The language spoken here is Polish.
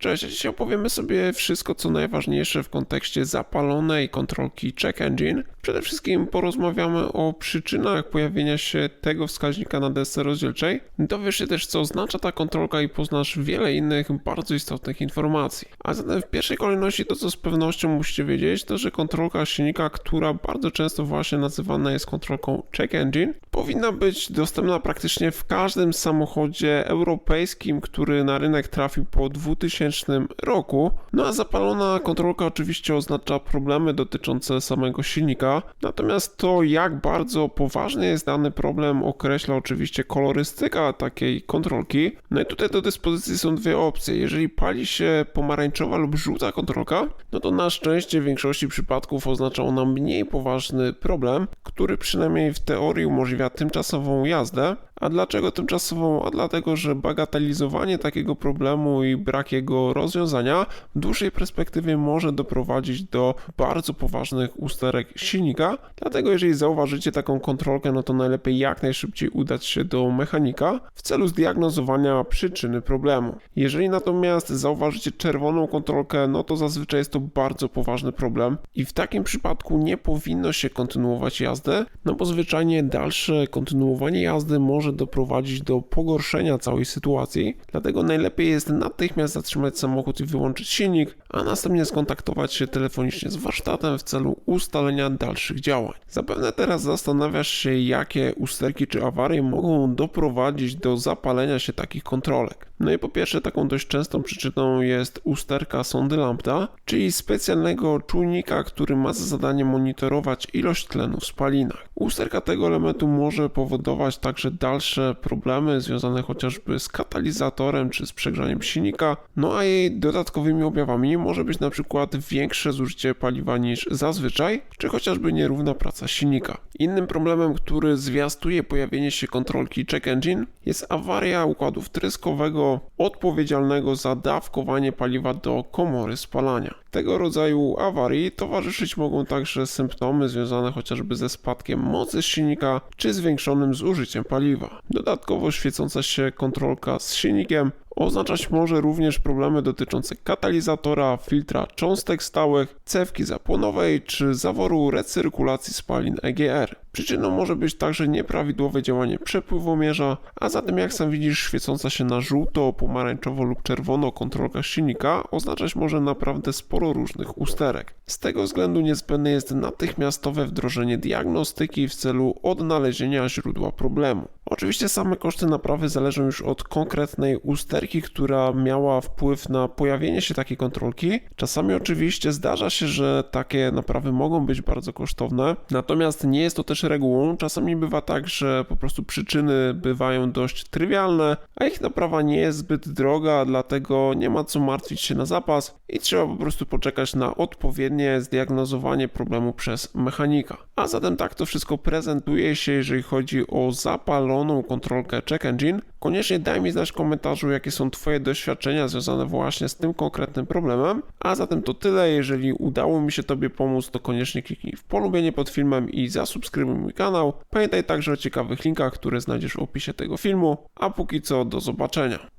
Cześć, dzisiaj opowiemy sobie wszystko co najważniejsze w kontekście zapalonej kontrolki Check Engine. Przede wszystkim porozmawiamy o przyczynach pojawienia się tego wskaźnika na desce rozdzielczej. Dowiesz się też co oznacza ta kontrolka i poznasz wiele innych bardzo istotnych informacji. A zatem w pierwszej kolejności to co z pewnością musicie wiedzieć to, że kontrolka silnika, która bardzo często właśnie nazywana jest kontrolką Check Engine, powinna być dostępna praktycznie w każdym samochodzie europejskim, który na rynek trafił po 2000 roku. No a zapalona kontrolka oczywiście oznacza problemy dotyczące samego silnika. Natomiast to, jak bardzo poważny jest dany problem, określa oczywiście kolorystyka takiej kontrolki. No i tutaj do dyspozycji są dwie opcje. Jeżeli pali się pomarańczowa lub żółta kontrolka, no to na szczęście w większości przypadków oznacza ona mniej poważny problem, który przynajmniej w teorii umożliwia tymczasową jazdę. A dlaczego tymczasową? A dlatego, że bagatelizowanie takiego problemu i brak jego rozwiązania w dłuższej perspektywie może doprowadzić do bardzo poważnych usterek silnika. Dlatego, jeżeli zauważycie taką kontrolkę, no to najlepiej jak najszybciej udać się do mechanika w celu zdiagnozowania przyczyny problemu. Jeżeli natomiast zauważycie czerwoną kontrolkę, no to zazwyczaj jest to bardzo poważny problem i w takim przypadku nie powinno się kontynuować jazdy, no bo zwyczajnie dalsze kontynuowanie jazdy może doprowadzić do pogorszenia całej sytuacji. Dlatego najlepiej jest natychmiast zatrzymać samochód i wyłączyć silnik, a następnie skontaktować się telefonicznie z warsztatem w celu ustalenia dalszych działań. Zapewne teraz zastanawiasz się, jakie usterki czy awarie mogą doprowadzić do zapalenia się takich kontrolek. No i po pierwsze, taką dość częstą przyczyną jest usterka sondy lambda, czyli specjalnego czujnika, który ma za zadanie monitorować ilość tlenu w spalinach. Usterka tego elementu może powodować także dalsze problemy związane chociażby z katalizatorem czy z przegrzaniem silnika, no a jej dodatkowymi objawami może być na przykład większe zużycie paliwa niż zazwyczaj, czy chociażby nierówna praca silnika. Innym problemem, który zwiastuje pojawienie się kontrolki check engine jest awaria układu wtryskowego odpowiedzialnego za dawkowanie paliwa do komory spalania. Tego rodzaju awarii towarzyszyć mogą także symptomy związane chociażby ze spadkiem mocy silnika czy zwiększonym zużyciem paliwa. Dodatkowo świecąca się kontrolka z silnikiem oznaczać może również problemy dotyczące katalizatora, filtra cząstek stałych, cewki zapłonowej czy zaworu recyrkulacji spalin EGR. Przyczyną może być także nieprawidłowe działanie przepływomierza, a zatem jak sam widzisz świecąca się na żółto, pomarańczowo lub czerwono kontrolka silnika oznaczać może naprawdę sporo różnych usterek. Z tego względu niezbędne jest natychmiastowe wdrożenie diagnostyki w celu odnalezienia źródła problemu. Oczywiście same koszty naprawy zależą już od konkretnej usterki, która miała wpływ na pojawienie się takiej kontrolki. Czasami oczywiście zdarza się, że takie naprawy mogą być bardzo kosztowne, natomiast nie jest to też regułą. Czasami bywa tak, że po prostu przyczyny bywają dość trywialne, a ich naprawa nie jest zbyt droga, dlatego nie ma co martwić się na zapas i trzeba po prostu poczekać na odpowiednie zdiagnozowanie problemu przez mechanika. A zatem tak to wszystko prezentuje się, jeżeli chodzi o zapaloną kontrolkę Check Engine. Koniecznie daj mi znać w komentarzu, jakie są Twoje doświadczenia związane właśnie z tym konkretnym problemem. A zatem to tyle. Jeżeli udało mi się Tobie pomóc, to koniecznie kliknij w polubienie pod filmem i zasubskrybuj mój kanał. Pamiętaj także o ciekawych linkach, które znajdziesz w opisie tego filmu. A póki co, do zobaczenia.